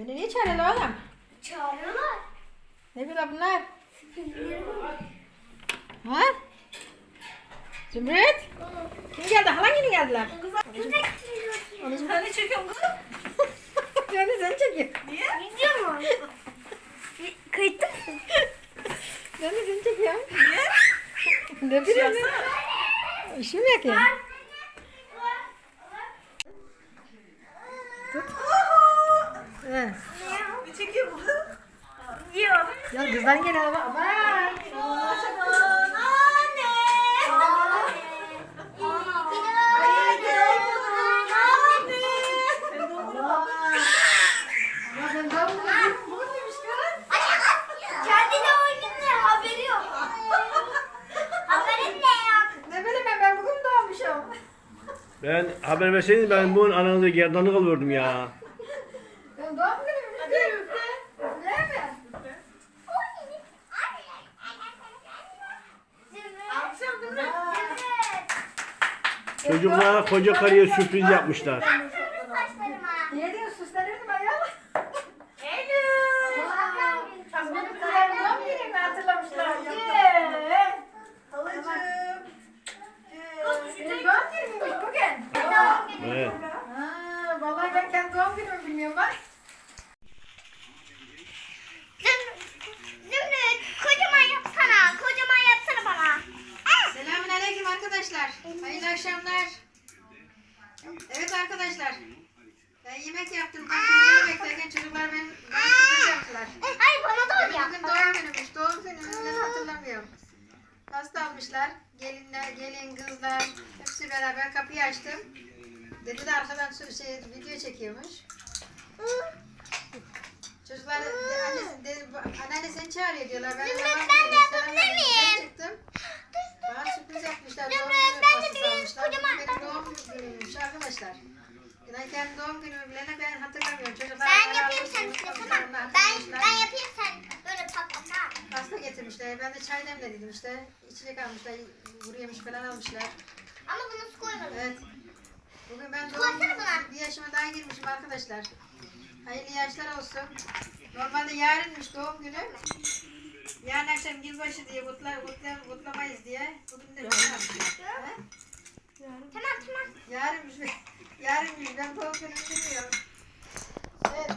Beni niye çağırıyorlar oğlum? Çağırıyorlar. Ne bileyim bunlar? Ha? Zümrüt? Kim geldi? Halan yine geldiler. Onu ben de çekiyorum kızım. ben de seni çekeyim. Video mu? Kayıtta mısın? Ben de seni çekiyorum. Niye? ne bileyim. İşim yok ya. He. Ne çekiyor bu? Yok. Ya kızdan gene ama. Aman. Ben, haber verseydin ben bunun ananızı gerdanlık alıyordum ya. Ben doğum günüm değil mi? Değil mi? Akşam değil mi? Çocuklara koca karıya sürpriz yapmışlar. Niye diyorsun süslenirdim ayol? Eylül. Kız benim kızlarım doğum günümü hatırlamışlar. Yee. Halacığım. Benim doğum günümmüş bugün. Evet. Ha, vallahi ben kendi doğum günümü bilmiyorum bak. Zümrüt kocaman yapsana. Kocaman yapsana bana. Selamun aleyküm arkadaşlar. Hayırlı akşamlar. Evet arkadaşlar. Ben yemek yaptım. Ben çocukları beklerken çocuklar ben, bana sürpriz yaptılar. Ay bana da öyle Bugün doğum günümüş. Doğum günümü ben hatırlamıyorum. Pasta almışlar. Gelinler, gelin, kızlar. Hepsi beraber kapıyı açtım. Dedi de arkadan sü- şey, video çekiyormuş. Çocuklar de, anne, de, anneanne seni çağırıyor diyorlar. Ben, Zümrüt, tamam ben de yapabilir miyim? Çıktım. Bana sürpriz yapmışlar. Zümrüt, ben de bir almışlar. kocaman- benim doğum günümmüş arkadaşlar. Kendi doğum günümü bilene ben hatırlamıyorum. Çocuklar Ben yapayım sen istiyorsan. onlar Ben, ben yapayım sen böyle patlatar. Pasta getirmişler. Ben de çay demledim işte. İçecek almışlar. Kuru yemiş falan almışlar. Ama bunu su koymadım. Evet. Bugün ben doğum buna. bir yaşıma daha girmişim arkadaşlar. Hayırlı yaşlar olsun. Normalde yarınmış doğum günü. Yarın akşam yılbaşı diye kutla, kutla, kutlamayız diye. Bugün de He? Tamam tamam. Yarınmış. Yarınmış. Ben doğum günümü bilmiyorum. Evet.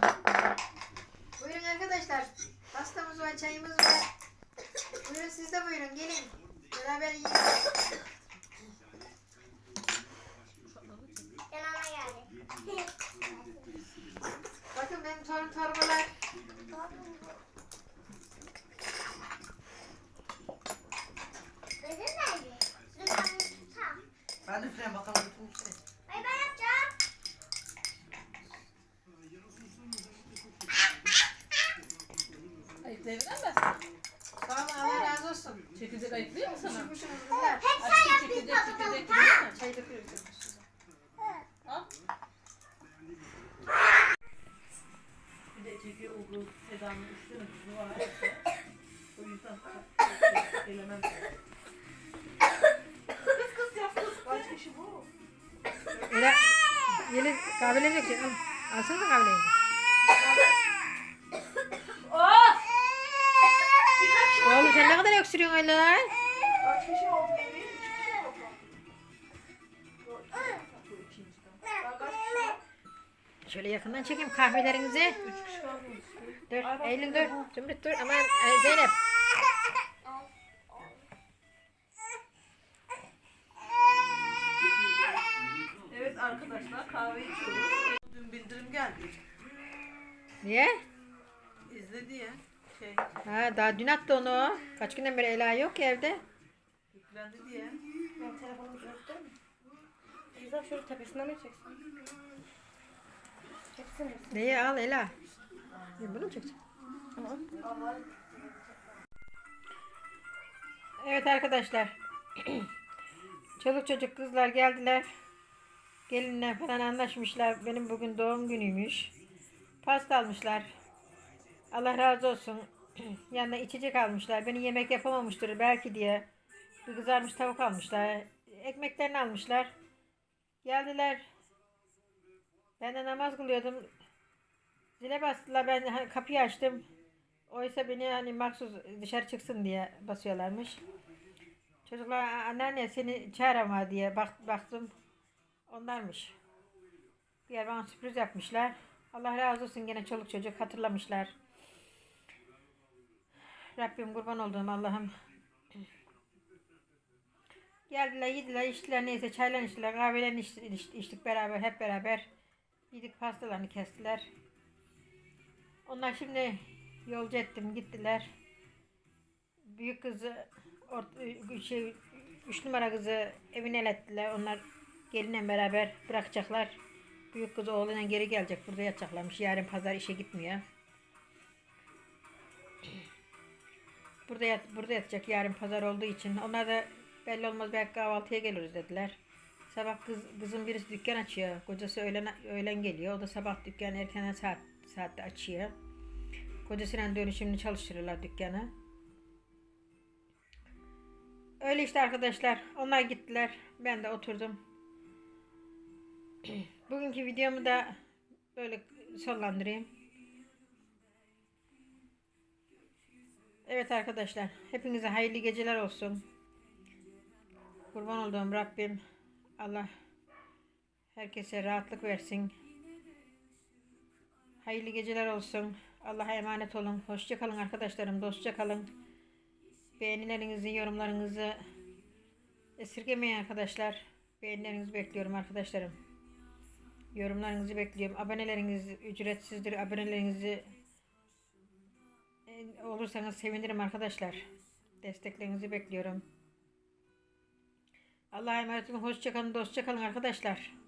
Buyurun arkadaşlar. Pastamız var, çayımız var. Buyurun siz de buyurun. Gelin. Beraber yiyelim. Yanına geldi. Bakın benim torun torbalar. Bezin nerede? Dur ben bunu tutsam. Ben de üfleyeyim bakalım. üfleyeyim. Ay ben yapacağım. Ayıklayabilemezsin. Sağ olun Allah razı olsun. Çekirdek ayıklıyor mu sana kızlar. Hep sen Aşkım yap biz çekirdek patlatalım çekirdek tamam yiyor mı? mu? Çayı döküyoruz. Al. Çekiyor olduğu Seda'nın üstüne tuzu var. O yüzden gelemem. Kız kız yaptınız. Kaç kişi bu? Öyle yeni kahveleri dökecek. Al. Alsana kahveleri. Of! Oğlum sen ne kadar öksürüyorsun öyle lan? Kaç kişi oldu evi? Şöyle yakından çekeyim kahvelerinizi. Üç kişi var mı? Dur Eylül dur. Zümrüt dur. Aman e, Zeynep. Evet arkadaşlar kahve içiyoruz. Dün bildirim geldi. Niye? İzle diye. Şey Ha daha dün attı onu. Kaç günden beri Ela yok ki evde. yüklendi diye. Ben telefonumu bıraktım. Güzel şöyle tepesinden mi çeksin? Neyi al Ela? E, Bunu mu çekeceksin? Evet arkadaşlar. Çoluk çocuk kızlar geldiler. Gelinler falan anlaşmışlar. Benim bugün doğum günüymüş. Pasta almışlar. Allah razı olsun. Yanına içecek almışlar. Beni yemek yapamamıştır belki diye. Bir kızarmış tavuk almışlar. Ekmeklerini almışlar. Geldiler. Ben de namaz kılıyordum. Zile bastılar ben hani kapıyı açtım. Oysa beni hani maksus dışarı çıksın diye basıyorlarmış. Çocuklar "A- anneanne seni çağırama diye bak, baktım. Onlarmış. Bir yer bana sürpriz yapmışlar. Allah razı olsun gene çoluk çocuk hatırlamışlar. Rabbim kurban olduğum Allah'ım. Geldiler yediler içtiler neyse çaylar içtiler kahvelerini içti- içti- içtik beraber hep beraber. Yedik pastalarını kestiler. Onlar şimdi yolcu ettim gittiler. Büyük kızı ort- şey, üç numara kızı evine el ettiler. Onlar gelinle beraber bırakacaklar. Büyük kızı oğluyla geri gelecek. Burada yatacaklarmış. Yarın pazar işe gitmiyor. Burada yat, burada yatacak yarın pazar olduğu için. Onlar da belli olmaz belki kahvaltıya geliriz dediler. Sabah kız, kızın birisi dükkan açıyor. Kocası öğlen, öğlen geliyor. O da sabah dükkanı erken saat, saatte açıyor. Kocasıyla dönüşümlü çalıştırırlar dükkanı. Öyle işte arkadaşlar. Onlar gittiler. Ben de oturdum. Bugünkü videomu da böyle sonlandırayım. Evet arkadaşlar. Hepinize hayırlı geceler olsun. Kurban olduğum Rabbim Allah herkese rahatlık versin. Hayırlı geceler olsun. Allah'a emanet olun. Hoşça kalın arkadaşlarım. Dostça kalın. Beğenilerinizi, yorumlarınızı esirgemeyin arkadaşlar. Beğenilerinizi bekliyorum arkadaşlarım. Yorumlarınızı bekliyorum. Aboneleriniz ücretsizdir. Abonelerinizi e, olursanız sevinirim arkadaşlar. Desteklerinizi bekliyorum. Allah'a emanet olun. Hoşça kalın, dostça kalın arkadaşlar.